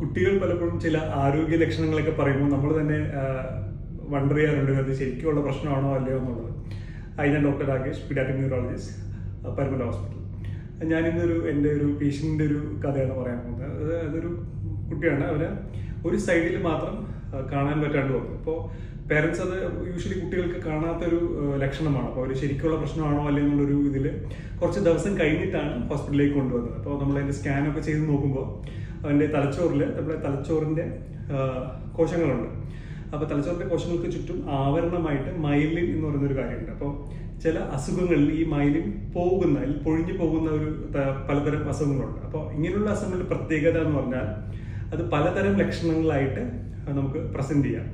കുട്ടികൾ പലപ്പോഴും ചില ആരോഗ്യ ലക്ഷണങ്ങളൊക്കെ പറയുമ്പോൾ നമ്മൾ തന്നെ വണ്ടർ ചെയ്യാറുണ്ട് അത് ശരിക്കുള്ള പ്രശ്നമാണോ അല്ലയോ എന്നുള്ളത്. അതിന് ഞാൻ doctor Rakesh pediatric neurologist Parumala hospital ഞാനിന്നൊരു എന്റെ ഒരു പേഷ്യന്റെ ഒരു കഥയാണ് പറയാൻ പോകുന്നത്. അത് അതൊരു കുട്ടിയാണ്. അവന് ഒരു സൈഡിൽ മാത്രം കാണാൻ പറ്റാണ്ട് പോകും അപ്പോൾ പേരൻസ് അത് യൂഷ്വലി കുട്ടികൾക്ക് കാണാത്തൊരു ലക്ഷണമാണ്. അപ്പോൾ ഒരു ശരിക്കുള്ള പ്രശ്നമാണോ അല്ലെങ്കിൽ എന്നുള്ളൊരു ഇതിൽ കുറച്ച് ദിവസം കഴിഞ്ഞിട്ടാണ് ഹോസ്പിറ്റലിലേക്ക് കൊണ്ടുവന്നത്. അപ്പോൾ നമ്മൾ അതിന്റെ സ്കാനൊക്കെ ചെയ്ത് നോക്കുമ്പോൾ അവന്റെ തലച്ചോറിൽ നമ്മുടെ തലച്ചോറിന്റെ കോശങ്ങളുണ്ട്. അപ്പോൾ തലച്ചോറിന്റെ കോശങ്ങൾക്ക് ചുറ്റും ആവരണമായിട്ട് മൈലിൻ എന്ന് പറയുന്നൊരു കാര്യമുണ്ട്. അപ്പോൾ ചില അസുഖങ്ങളിൽ ഈ മൈലിൻ പോകുന്ന അല്ലെങ്കിൽ പൊഴിഞ്ഞു പോകുന്ന ഒരു പലതരം അസുഖങ്ങളുണ്ട്. അപ്പോൾ ഇങ്ങനെയുള്ള അസുഖങ്ങളുടെ പ്രത്യേകത എന്ന് പറഞ്ഞാൽ അത് പലതരം ലക്ഷണങ്ങളായിട്ട് നമുക്ക് പ്രസന്റ് ചെയ്യാം.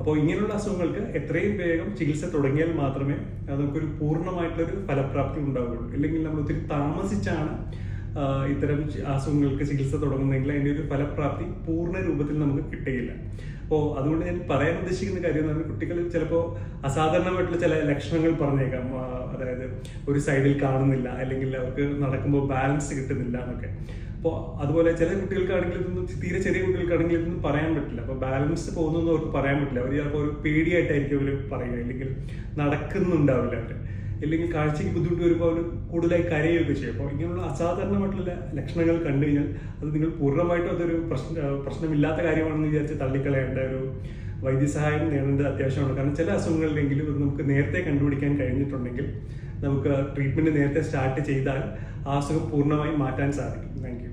അപ്പോൾ ഇങ്ങനെയുള്ള അസുഖങ്ങൾക്ക് എത്രയും വേഗം ചികിത്സ തുടങ്ങിയാൽ മാത്രമേ നമുക്കൊരു പൂർണമായിട്ടൊരു ഫലപ്രാപ്തി ഉണ്ടാവുകയുള്ളൂ. ഇല്ലെങ്കിൽ നമ്മൾ ഒത്തിരി താമസിച്ചാണ് ഇത്തരം അസുഖങ്ങൾക്ക് ചികിത്സ തുടങ്ങുന്നെങ്കിൽ അതിന്റെ ഒരു ഫലപ്രാപ്തി പൂർണ രൂപത്തിൽ നമുക്ക് കിട്ടുകയില്ല. അപ്പോൾ അതുകൊണ്ട് ഞാൻ പറയാൻ ഉദ്ദേശിക്കുന്ന കാര്യം എന്ന് പറഞ്ഞാൽ കുട്ടികൾ ചിലപ്പോൾ അസാധാരണമായിട്ടുള്ള ചില ലക്ഷണങ്ങൾ പറഞ്ഞേക്കാം. അതായത് ഒരു സൈഡിൽ കാണുന്നില്ല അല്ലെങ്കിൽ അവർക്ക് നടക്കുമ്പോൾ ബാലൻസ് കിട്ടുന്നില്ല എന്നൊക്കെ. അപ്പോൾ അതുപോലെ ചില കുട്ടികൾക്കാണെങ്കിൽ ഇതൊന്നും തീരെ ചെറിയ കുട്ടികൾക്കാണെങ്കിൽ ഇതൊന്നും പറയാൻ പറ്റില്ല. അപ്പോൾ ബാലൻസ് പോകുന്നൊന്നും അവർക്ക് പറയാൻ പറ്റില്ല. അവർ ചിലപ്പോൾ ഒരു പേടിയായിട്ടായിരിക്കും അവർ പറയുക അല്ലെങ്കിൽ നടക്കുന്നുണ്ടാവില്ല അവർ അല്ലെങ്കിൽ കാഴ്ചയ്ക്ക് ബുദ്ധിമുട്ട് വരുമ്പോൾ അവർ കൂടുതലായി കരയുകയൊക്കെ ചെയ്യും. അപ്പോൾ ഇങ്ങനെയുള്ള അസാധാരണമായിട്ടുള്ള ലക്ഷണങ്ങൾ കണ്ടു കഴിഞ്ഞാൽ അത് നിങ്ങൾ പൂർണമായിട്ടും അതൊരു പ്രശ്ന പ്രശ്നമില്ലാത്ത കാര്യമാണെന്ന് വിചാരിച്ച് തള്ളിക്കളയേണ്ട ഒരു വൈദ്യസഹായം നേടേണ്ടത് അത്യാവശ്യമാണ്. കാരണം ചില അസുഖങ്ങളിലെങ്കിലും ഇത് നമുക്ക് നേരത്തെ കണ്ടുപിടിക്കാൻ കഴിഞ്ഞിട്ടുണ്ടെങ്കിൽ നമുക്ക് ട്രീറ്റ്മെന്റ് നേരത്തെ സ്റ്റാർട്ട് ചെയ്താൽ ആ അസുഖം പൂർണമായും മാറ്റാൻ സാധിക്കും. താങ്ക്